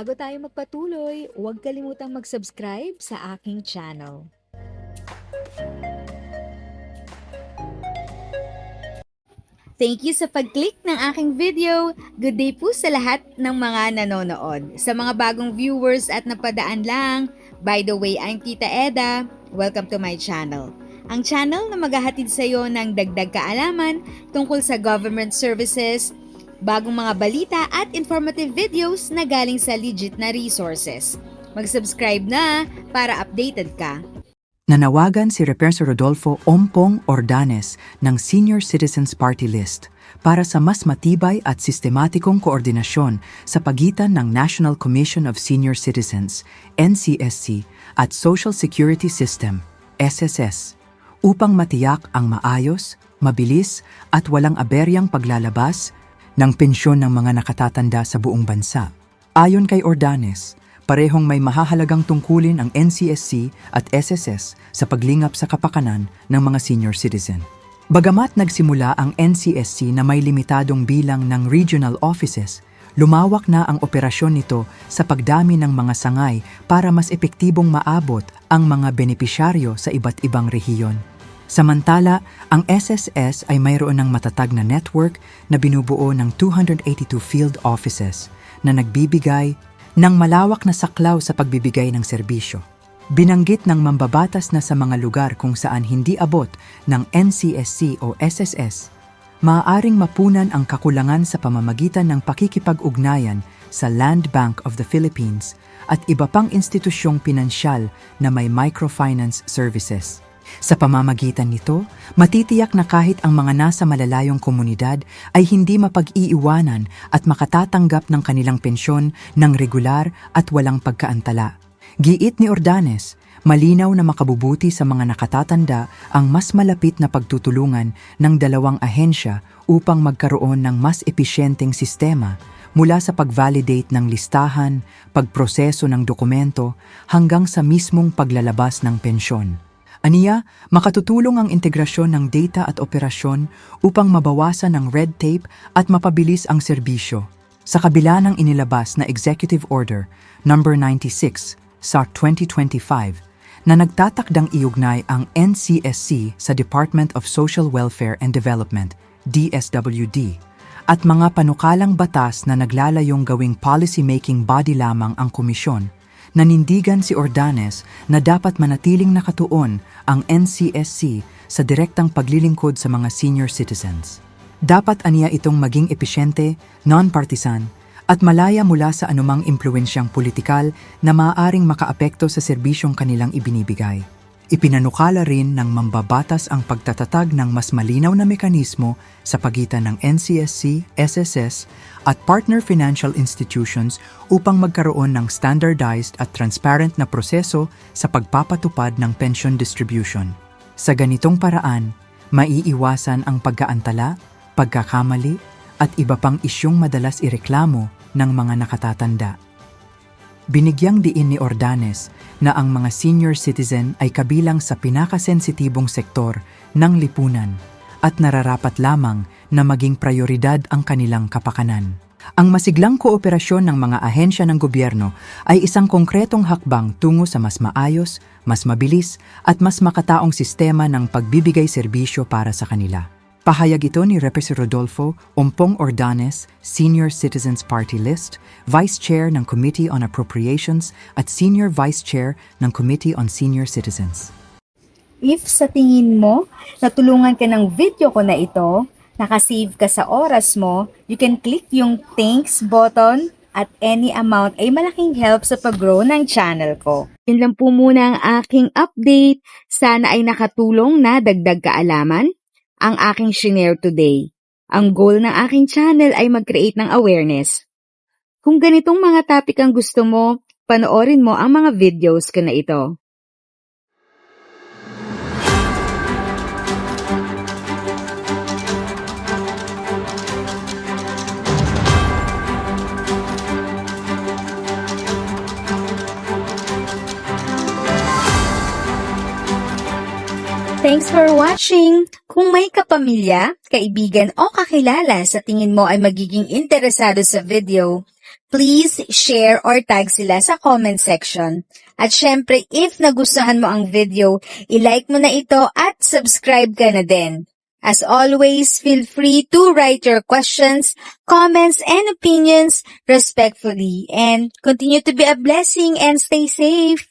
Bago tayo magpatuloy, huwag kalimutang mag-subscribe sa aking channel. Thank you sa pag-click ng aking video. Good day po sa lahat ng mga nanonood. Sa mga bagong viewers at napadaan lang, by the way, I'm Tita Eda. Welcome to my channel. Ang channel na maghahatid sa iyo ng dagdag kaalaman tungkol sa government services, bagong mga balita at informative videos na galing sa legit na resources. Mag-subscribe na para updated ka. Nanawagan si Repenso Rodolfo Ompong Ordanes ng Senior Citizens Party List para sa mas matibay at sistematikong koordinasyon sa pagitan ng National Commission of Senior Citizens, NCSC, at Social Security System, SSS, upang matiyak ang maayos, mabilis at walang aberyang paglalabas ng pensyon ng mga nakatatanda sa buong bansa. Ayon kay Ordanes, parehong may mahahalagang tungkulin ang NCSC at SSS sa paglingap sa kapakanan ng mga senior citizen. Bagamat nagsimula ang NCSC na may limitadong bilang ng regional offices, lumawak na ang operasyon nito sa pagdami ng mga sangay para mas epektibong maabot ang mga benepisyaryo sa iba't ibang rehiyon. Samantala, ang SSS ay mayroon ng matatag na network na binubuo ng 282 field offices na nagbibigay ng malawak na saklaw sa pagbibigay ng serbisyo. Binanggit ng mambabatas na sa mga lugar kung saan hindi abot ng NCSC o SSS, maaaring mapunan ang kakulangan sa pamamagitan ng pakikipag-ugnayan sa Land Bank of the Philippines at iba pang institusyong pinansyal na may microfinance services. Sa pamamagitan nito, matitiyak na kahit ang mga nasa malalayong komunidad ay hindi mapag-iiwanan at makatatanggap ng kanilang pensyon ng regular at walang pagkaantala. Giit ni Ordanes, malinaw na makabubuti sa mga nakatatanda ang mas malapit na pagtutulungan ng dalawang ahensya upang magkaroon ng mas episyenteng sistema mula sa pag-validate ng listahan, pagproseso ng dokumento, hanggang sa mismong paglalabas ng pensyon. Aniya, makatutulong ang integrasyon ng data at operasyon upang mabawasan ang red tape at mapabilis ang serbisyo. Sa kabila ng inilabas na Executive Order Number 96 sa 2025 na nagtatakdang iugnay ang NCSC sa Department of Social Welfare and Development, DSWD, at mga panukalang batas na naglalayong gawing policy-making body lamang ang komisyon, nanindigan si Ordanes na dapat manatiling nakatuon ang NCSC sa direktang paglilingkod sa mga senior citizens. Dapat aniya itong maging episyente, non-partisan, at malaya mula sa anumang impluensyang politikal na maaaring makaapekto sa serbisyong kanilang ibinibigay. Ipinanukala rin ng mambabatas ang pagtatatag ng mas malinaw na mekanismo sa pagitan ng NCSC, SSS at partner financial institutions upang magkaroon ng standardized at transparent na proseso sa pagpapatupad ng pension distribution. Sa ganitong paraan, maiiwasan ang pagkaantala, pagkakamali, at iba pang isyong madalas ireklamo ng mga nakatatanda. Binigyang diin ni Ordanes na ang mga senior citizen ay kabilang sa pinakasensitibong sektor ng lipunan at nararapat lamang na maging prioridad ang kanilang kapakanan. Ang masiglang kooperasyon ng mga ahensya ng gobyerno ay isang konkretong hakbang tungo sa mas maayos, mas mabilis at mas makataong sistema ng pagbibigay serbisyo para sa kanila. Pahayag ito ni Repes Rodolfo Ompong Ordanes, Senior Citizens Party List, Vice Chair ng Committee on Appropriations at Senior Vice Chair ng Committee on Senior Citizens. If sa tingin mo, natulungan ka ng video ko na ito, nakasave ka sa oras mo, you can click yung thanks button at any amount ay malaking help sa pag-grow ng channel ko. Yun lang po muna ang aking update. Sana ay nakatulong na dagdag kaalaman ang aking shinare today. Ang goal ng aking channel ay mag-create ng awareness. Kung ganitong mga topic ang gusto mo, panoorin mo ang mga videos ko na ito. Thanks for watching! Kung may kapamilya, kaibigan o kakilala sa tingin mo ay magiging interesado sa video, please share or tag sila sa comment section. At syempre, if nagustuhan mo ang video, i-like mo na ito at subscribe ka na din. As always, feel free to write your questions, comments, and opinions respectfully. And continue to be a blessing and stay safe.